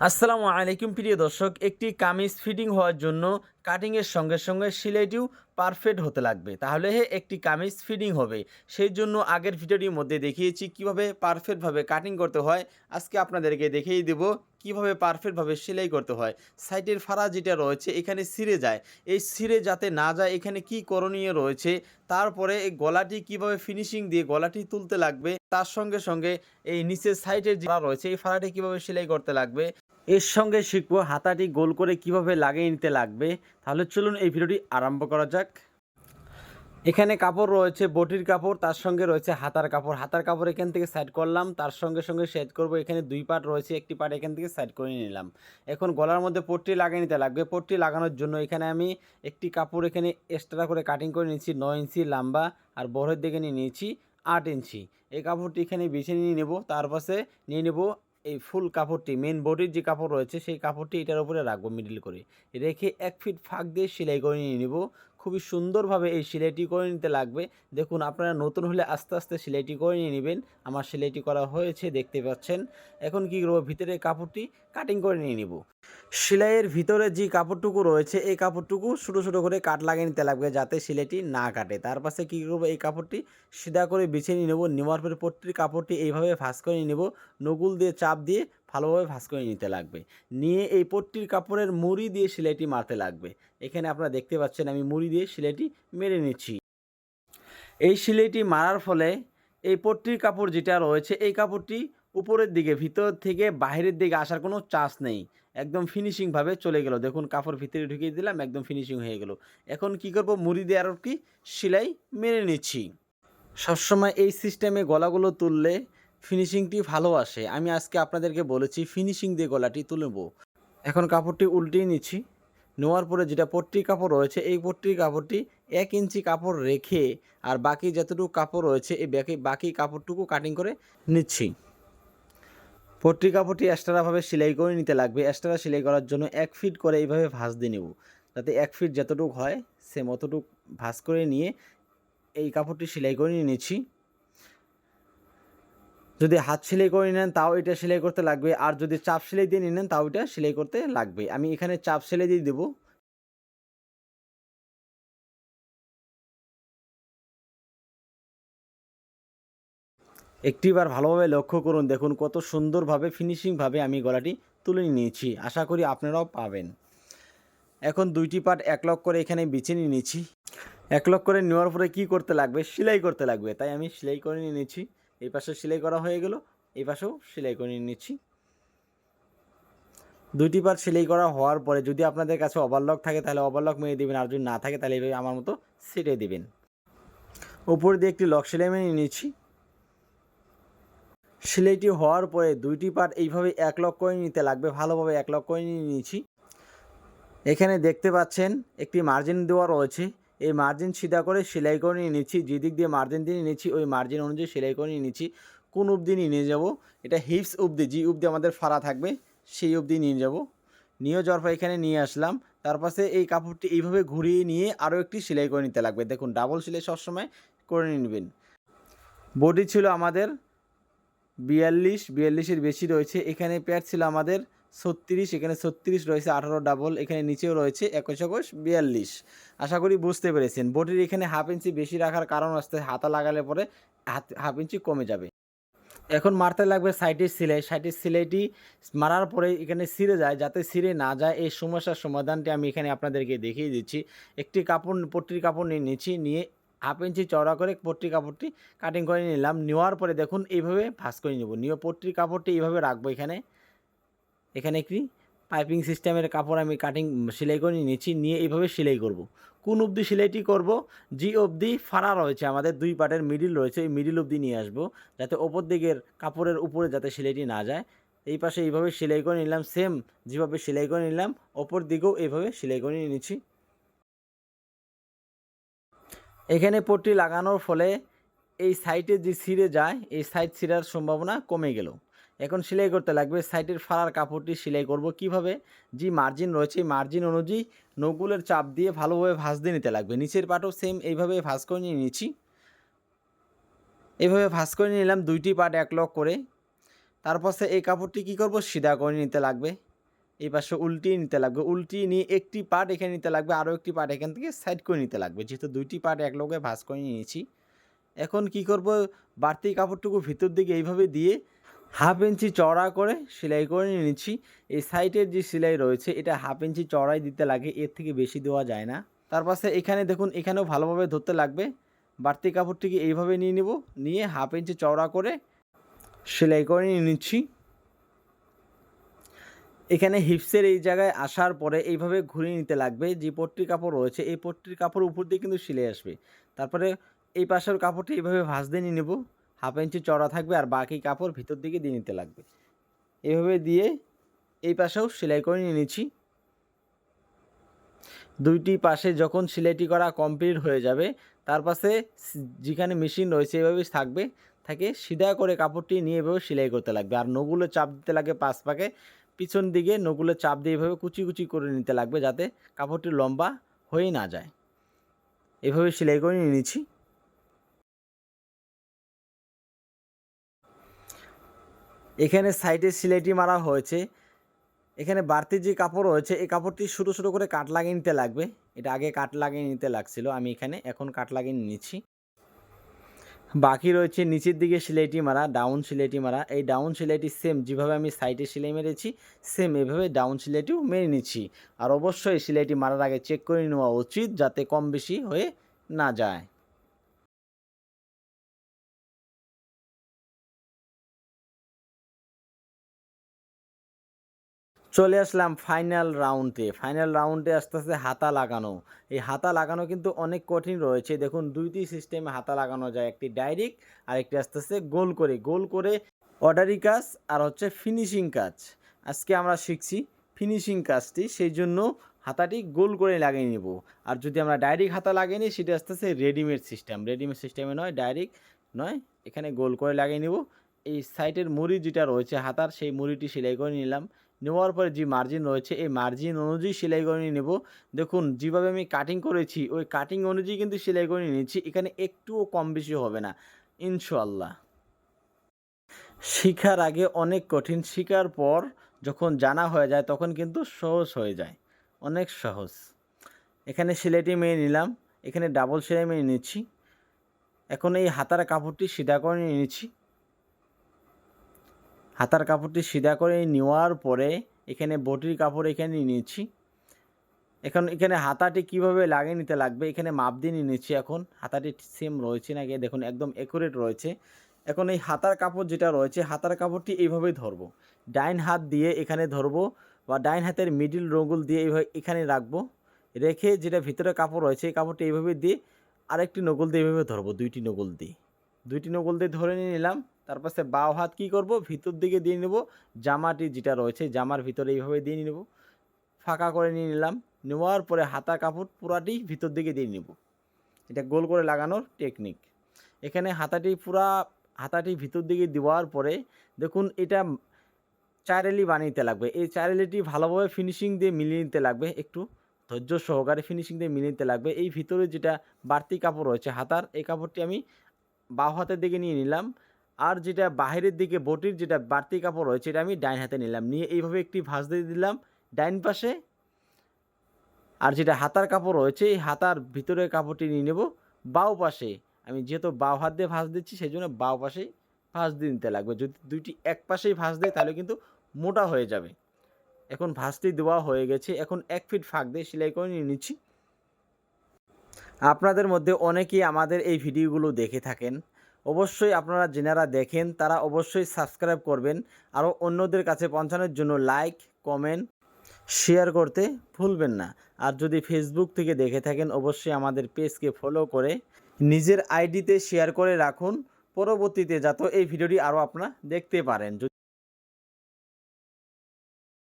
আসসালামু আলাইকুম প্রিয় দর্শক একটি কামিজ ফিটিং হওয়ার জন্য কাটিংয়ের সঙ্গে সঙ্গে সেলাইটিও পারফেক্ট হতে লাগবে। তাহলে একটি কামিজ ফিটিং হবে। সেই জন্য আগের ভিডিওটির মধ্যে দেখিয়েছি কীভাবে পারফেক্টভাবে কাটিং করতে হয়। আজকে আপনাদেরকে দেখিয়ে দেব কীভাবে পারফেক্টভাবে সেলাই করতে হয়। সাইটের ফাড়া যেটা রয়েছে, এখানে ছিঁড়ে যায়। এই ছিঁড়ে যাতে না যায়, এখানে কি করণীয় রয়েছে? তারপরে এই গলাটি কীভাবে ফিনিশিং দিয়ে গলাটি তুলতে লাগবে? তার সঙ্গে সঙ্গে এই নিচের সাইডের যে রয়েছে, এই ফাড়াটি কীভাবে সেলাই করতে লাগবে? এর সঙ্গে শিখব হাতাটি গোল করে কীভাবে লাগিয়ে নিতে লাগবে। তাহলে চলুন এই ভিডিওটি আরম্ভ করা যাক। এখানে কাপড় রয়েছে, বটির কাপড়, তার সঙ্গে রয়েছে হাতার কাপড়। হাতার কাপড় এখান থেকে সাইড করলাম, তার সঙ্গে সঙ্গে সেট করব। এখানে দুই পার্ট রয়েছে, একটি পার্ট এখান থেকে সাইড করে নিলাম। এখন গলার মধ্যে পট্টি লাগিয়ে নিতে লাগবে। পট্টি লাগানোর জন্য এখানে আমি একটি কাপড় এখানে এক্সট্রা করে কাটিং করে নিয়েছি, নয় ইঞ্চি লম্বা, আর বড়ের দিকে নিয়ে নিয়েছি আট ইঞ্চি। এই কাপড়টি এখানে বেছে নিয়ে নেব তার পাশে নিয়ে নেব এই ফুল কাপড়টি মেন বডির যে কাপড় রয়েছে, সেই কাপড়টি এটার উপরে রাখব মিডিল করে। রেখে এক ফিট ফাঁক দিয়ে সেলাই করে নিয়ে নেব। খুবই সুন্দরভাবে এই সেলাইটি করে নিতে লাগবে। দেখুন, আপনারা নতুন হলে আস্তে আস্তে সেলাইটি করে নিয়ে নেবেন। আমার সেলাইটি করা হয়েছে, দেখতে পাচ্ছেন। এখন কী করব? ভিতরে কাপড়টি কাটিং করে নিয়ে নিব। সেলাইয়ের ভিতরে যে কাপড়টুকু রয়েছে, এই কাপড়টুকু ছোটো ছোটো করে কাট লাগিয়ে নিতে লাগবে যাতে সেলাইটি না কাটে। তার পাশে কী করব? এই কাপড়টি সিধা করে বিছে নিয়ে নেব। নেওয়ার পরে পট্টির কাপড়টি এইভাবে ভাঁজ করে নিয়ে নেব। নগুল দিয়ে চাপ দিয়ে ভালোভাবে ভাঁজ করে নিতে লাগবে। নিয়ে এই পট্টির কাপড়ের মুড়ি দিয়ে সেলাইটি মারতে লাগবে। এখানে আপনারা দেখতে পাচ্ছেন আমি মুড়ি দিয়ে সেলাইটি মেরে নিচ্ছি। এই সেলাইটি মারার ফলে এই পট্টির কাপড় যেটা রয়েছে, এই কাপড়টি উপরের দিকে, ভিতর থেকে বাইরের দিকে আসার কোনো চান্স নেই। একদম ফিনিশিংভাবে চলে গেল। দেখুন কাপড় ভিতরে ঢুকিয়ে দিলাম, একদম ফিনিশিং হয়ে গেল। এখন কি করব? মুড়ি দিয়ে আরও কি সেলাই মেরে নিচ্ছি। সবসময় এই সিস্টেমে গলাগুলো তুললে ফিনিশিংটি ভালো আসে। আমি আজকে আপনাদেরকে বলেছি, ফিনিশিং দিয়ে গলাটি তুলব এখন কাপড়টি উল্টিয়ে নিচ্ছি। নেওয়ার পরে যেটা পট্টির কাপড় রয়েছে, এই পট্টির কাপড়টি এক ইঞ্চি কাপড় রেখে আর বাকি যতটুকু কাপড় রয়েছে, এই বাকি বাকি কাপড়টুকু কাটিং করে নিচ্ছি। পট্টির কাপড়টি এক্সট্রাভাবে সেলাই করে নিতে লাগবে। এক্সট্রা সেলাই করার জন্য এক ফিট করে এইভাবে ভাঁজ দিয়ে নেব। যাতে এক ফিট যতটুকু হয় সে অতটুকু ভাঁজ করে নিয়ে এই কাপড়টি সেলাই করে নিয়ে নিচ্ছি। যদি হাত সেলাই করে নেন, তাও এটা সেলাই করতে লাগবে। আর যদি চাপ সেলাই দিয়ে নেন, তাও এটা সেলাই করতে লাগবে। আমি এখানে চাপ সেলাই দিয়ে দেবো। একটিবার ভালোভাবে লক্ষ্য করুন, দেখুন কত সুন্দরভাবে ফিনিশিংভাবে আমি গলাটি তুলে নিয়েছি। আশা করি আপনারাও পাবেন। এখন দুইটি পার্ট এক লক করে এখানে বেছে নিয়ে নিয়েছি। এক লক করে নেওয়ার পরে কী করতে লাগবে? সেলাই করতে লাগবে। তাই আমি সেলাই করে নিয়ে নিচ্ছি এই পাশে সেলাই করা হয়ে গেল, এই পাশেও সেলাই করে নিচ্ছি। দুইটি পার্ট সেলাই করা হওয়ার পরে যদি আপনাদের কাছে ওভারলক থাকে, তাহলে ওভারলক মেরে দেবেন, আর যদি না থাকে, তাহলে এইভাবে আমার মতো সেটে দেবেন। উপর দিয়ে একটি লক সেলাই মেরে নিচ্ছি। সেলাইটি হওয়ার পরে দুইটি পার্ট এইভাবে এক লক করে নিতে লাগবে, ভালোভাবে এক লক করে নিয়ে নিয়েছি এখানে দেখতে পাচ্ছেন, একটি মার্জিন দেওয়া রয়েছে। এই মার্জিন সিধা করে সেলাই করে নিয়ে নিচ্ছি। যে দিক দিয়ে মার্জিন দিয়ে নিচ্ছি, ওই মার্জিন অনুযায়ী সেলাই করে নিয়ে নিচ্ছি। কোন অবধি নিয়ে যাব? এটা হিপস অবধি, যে অবধি আমাদের ফাড়া থাকবে, সেই অবধি নিয়ে যাব। নিয়ে যাওয়ার পর এখানে নিয়ে আসলাম। তার পাশে এই কাপড়টি এইভাবে ঘুরিয়ে নিয়ে আরও একটি সেলাই করে নিতে লাগবে। দেখুন ডাবল সেলাই সবসময় করে নেবেন। বডি ছিল আমাদের বিয়াল্লিশ, বিয়াল্লিশের বেশি রয়েছে। এখানে প্যাড ছিল আমাদের ছত্রিশ, এখানে ছত্রিশ রয়েছে, আঠারো ডাবল এখানে নিচেও রয়েছে একুশ একুশ, বিয়াল্লিশ। আশা করি বুঝতে পেরেছেন। বডির এখানে হাফ ইঞ্চি বেশি রাখার কারণ আসতে হাতা লাগালে পরে হাত হাফ ইঞ্চি কমে যাবে। এখন মারতে লাগবে সাইটের সিলাই। সাইটের সিলাইটি মারার পরে এখানে ছিঁড়ে যায়। যাতে ছিঁড়ে না যায়, এই সমস্যার সমাধানটি আমি এখানে আপনাদেরকে দেখিয়ে দিচ্ছি। একটি কাপড়, পট্টির কাপড় নিয়ে নিচ্ছি, নিয়ে হাফ ইঞ্চি চওড়া করে পট্টি কাপড়টি কাটিং করে নিলাম। নেওয়ার পরে দেখুন, এইভাবে ভাঁজ করে নেব। নিয়ে পট্টির কাপড়টি এইভাবে রাখব এখানে। এখানে একটি পাইপিং সিস্টেমের কাপড় আমি কাটিং সেলাই করে নিয়েছি, নিয়ে এইভাবে সেলাই করব। কোন অবধি সেলাইটি করব? জি অবধি ফাড়া রয়েছে, আমাদের দুই পাটের মিডিল রয়েছে, এই মিডিল অবধি নিয়ে আসব, যাতে ওপর দিকের কাপড়ের উপরে যাতে সেলাইটি না যায়। এই পাশে এইভাবে সেলাই করে নিলাম সেম যেভাবে সেলাই করে নিলাম, ওপর দিকেও এইভাবে সেলাই করে নিয়ে নিচ্ছি। এখানে পট্টি লাগানোর ফলে এই সাইটে যে ছিঁড়ে যায়, এই সাইড ছিঁড়ার সম্ভাবনা কমে গেল। এখন সেলাই করতে লাগবে। সাইডের ফাড়ার কাপড়টি সেলাই করব কীভাবে? যে মার্জিন রয়েছে মার্জিন অনুযায়ী নকুলের চাপ দিয়ে ভালোভাবে ভাঁজ দিয়ে নিতে লাগবে। নিচের পাটও সেম এইভাবে ভাঁজ করে নিয়ে নিয়েছি। এইভাবে ভাঁজ করে নিলাম দুইটি পাট এক লক করে। তারপর সে এই কাপড়টি কী করব? সিধা করে নিতে লাগবে। এই পাশে উল্টিয়ে নিতে লাগবে। উল্টিয়ে নিয়ে একটি পার্ট এখানে নিতে লাগবে, আরও একটি পার্ট এখান থেকে সাইড করে নিতে লাগবে। যেহেতু দুইটি পার্ট এক লগে ভাঁজ করে নিয়েছি। এখন কি করব? বাড়তি কাপড়টুকু ভিতর দিকে এইভাবে দিয়ে হাফ ইঞ্চি চড়া করে সেলাই করে নিয়ে নিচ্ছি এই সাইডের যে সেলাই রয়েছে, এটা হাফ ইঞ্চি চড়াই দিতে লাগে, এর থেকে বেশি দেওয়া যায় না। তার পাশে এখানে দেখুন, এখানেও ভালোভাবে ধরতে লাগবে। বাড়তি কাপড়টিকে এইভাবে নিয়ে নেব, নিয়ে হাফ ইঞ্চি চওড়া করে সেলাই করে নিয়ে নিচ্ছি। এখানে হিপসের এই জায়গায় আসার পরে এইভাবে ঘুরিয়ে নিতে লাগবে, যে পট্টির কাপড় রয়েছে, এই পট্টির কাপড় উপর দিয়ে কিন্তু সিলে আসবে। তারপরে এই পাশের কাপড়টি এইভাবে ভাঁজ দিয়ে নিয়ে নেব। হাফ ইঞ্চি চড়া থাকবে আর বাকি কাপড় ভিতর দিকে দিয়ে নিতে লাগবে। এভাবে দিয়ে এই পাশেও সেলাই করে নিয়ে নিচ্ছি। দুইটি পাশে যখন সেলাইটি করা কমপ্লিট হয়ে যাবে, তার পাশে যেখানে মেশিন রয়েছে এভাবে থাকবে থাকে সিধা করে কাপড়টি নিয়ে এভাবে সেলাই করতে লাগবে। আর নগুলো চাপ দিতে লাগে পাশ পাকে, পিছন দিকে নগুলো চাপ দিয়ে এভাবে কুচি কুচি করে নিতে লাগবে যাতে কাপড়টি লম্বা হয়ে না যায়। এভাবে সেলাই করে নিয়ে নিচ্ছি। এখানে সাইডে সিলাইটি মারা হয়েছে। এখানে বাড়তি যে কাপড় রয়েছে, এই কাপড়টি ছোটো ছোটো করে কাট লাগিয়ে নিতে লাগবে। এটা আগে কাট লাগিয়ে নিতে লাগছিল, আমি এখানে এখন কাট লাগিয়ে নিচ্ছি। বাকি রয়েছে নিচের দিকে সেলাইটি মারা ডাউন সেলাইটি মারা এই ডাউন সেলাইটি সেম যেভাবে আমি সাইডে সেলাই মেরেছি সেম এভাবে ডাউন সেলাইটিও মেরে নিচ্ছি। আর অবশ্যই সেলাইটি মারার আগে চেক করে নেওয়া উচিত যাতে কম বেশি হয়ে না যায়। চলে আসলাম ফাইনাল রাউন্ডে ফাইনাল রাউন্ডে আস্তে আস্তে হাতা লাগানো। এই হাতা লাগানো কিন্তু অনেক কঠিন রয়েছে। দেখুন, দুইটি সিস্টেমে হাতা লাগানো যায়। একটি ডাইরেক্ট আর একটি আস্তে আস্তে গোল করে। গোল করে অর্ডারি কাজ আর হচ্ছে ফিনিশিং কাজ। আজকে আমরা শিখছি ফিনিশিং কাজটি। সেই জন্য হাতাটি গোল করে লাগিয়ে নেব। আর যদি আমরা ডাইরেক্ট হাতা লাগিয়ে নিই, সেটা আস্তে আস্তে রেডিমেড সিস্টেম রেডিমেড সিস্টেমে নয় ডাইরেক্ট নয়, এখানে গোল করে লাগিয়ে নেব। এই সাইটের মুড়ি যেটা রয়েছে হাতার, সেই মুড়িটি সেলাই করে নিলাম। নেওয়ার পরে যে মার্জিন রয়েছে, এই মার্জিন অনুযায়ী সেলাই করে নেব। দেখুন, যেভাবে আমি কাটিং করেছি, ওই কাটিং অনুযায়ী কিন্তু সেলাই করে নিয়ে নিচ্ছি, এখানে একটুও কম বেশি হবে না ইনশাল্লাহ শিখার আগে অনেক কঠিন, শিখার পর যখন জানা হয়ে যায়, তখন কিন্তু সহজ হয়ে যায়, অনেক সহজ। এখানে সেলাইটি মেরে নিলাম, এখানে ডাবল সেলাই মেরে নিচ্ছি, এখন এই হাতার কাপড়টি সিধা করে নিয়ে নিচ্ছি। হাতার কাপড়টি সিধা করে নেওয়ার পরে এখানে বটির কাপড় এখানে নিয়ে নিচ্ছি এখন এখানে হাতাটি কীভাবে লাগিয়ে নিতে লাগবে, এখানে মাপ দিয়ে নিয়ে নিচ্ছি এখন। হাতাটি সেম রয়েছে নাকি? দেখুন, একদম একুরেট রয়েছে। এখন এই হাতার কাপড় যেটা রয়েছে, হাতার কাপড়টি এইভাবেই ধরবো। ডাইন হাত দিয়ে এখানে ধরবো বা ডাইন হাতের মিডিল রোগুল দিয়ে এইভাবে এখানে রাখব। রেখে যেটা ভিতরে কাপড় রয়েছে, এই কাপড়টি এইভাবে দিয়ে আরেকটি নগুল দিয়ে এইভাবে ধরবো, দুইটি নগুল দিয়ে। দুইটি নগুল দিয়ে ধরে নিয়ে নিলাম। তার পাশে বাও হাত কী করব? ভিতর দিকে দিয়ে নেব। জামাটি যেটা রয়েছে, জামার ভিতরে এইভাবে দিয়ে নেব। ফাঁকা করে নিয়ে নিলাম। নেওয়ার পরে হাতা কাপড় পুরাটি ভিতর দিকে দিয়ে নেব। এটা গোল করে লাগানোর টেকনিক এখানে হাতাটি পুরা, হাতাটি ভিতর দিকে দেওয়ার পরে দেখুন এটা চারেলি বানিয়ে লাগবে। এই চারেলিটি ভালোভাবে ফিনিশিং দিয়ে মিলিয়ে নিতে লাগবে। একটু ধৈর্য সহকারে ফিনিশিং দিয়ে মিলিয়ে নিতে লাগবে। এই ভিতরে যেটা বাড়তি কাপড় রয়েছে হাতার, এই কাপড়টি আমি বাও হাতের দিকে নিয়ে নিলাম। আর যেটা বাহিরের দিকে বটির যেটা বাড়তি কাপড় রয়েছে, এটা আমি ডাইন হাতে নিলাম। নিয়ে এইভাবে একটি ভাঁজ দিয়ে দিলাম ডাইন পাশে। আর যেটা হাতার কাপড় রয়েছে, এই হাতার ভিতরের কাপড়টি নিয়ে নেব। বাও পাশে, আমি যেহেতু বাও হাত দিয়ে ভাঁজ দিচ্ছি সেই জন্য বাও পাশেই ভাঁজ দিয়ে নিতে লাগবে। যদি দুইটি এক পাশেই ভাঁজ দেয়, তাহলে কিন্তু মোটা হয়ে যাবে। এখন ভাঁজটি দেওয়া হয়ে গেছে। এখন এক ফিট ফাঁক দিয়ে সেলাই করে নিয়ে নিচ্ছি। আপনাদের মধ্যে অনেকেই আমাদের এই ভিডিওগুলো দেখে থাকেন। অবশ্যই আপনারা যেনারা দেখেন, তারা অবশ্যই সাবস্ক্রাইব করবেন। আরও অন্যদের কাছে পৌঁছানোর জন্য লাইক, কমেন্ট, শেয়ার করতে ভুলবেন না। আর যদি ফেসবুক থেকে দেখে থাকেন, অবশ্যই আমাদের পেজকে ফলো করে নিজের আইডিতে শেয়ার করে রাখুন। পরবর্তীতে যাতে এই ভিডিওটি আরও আপনারা দেখতে পারেন।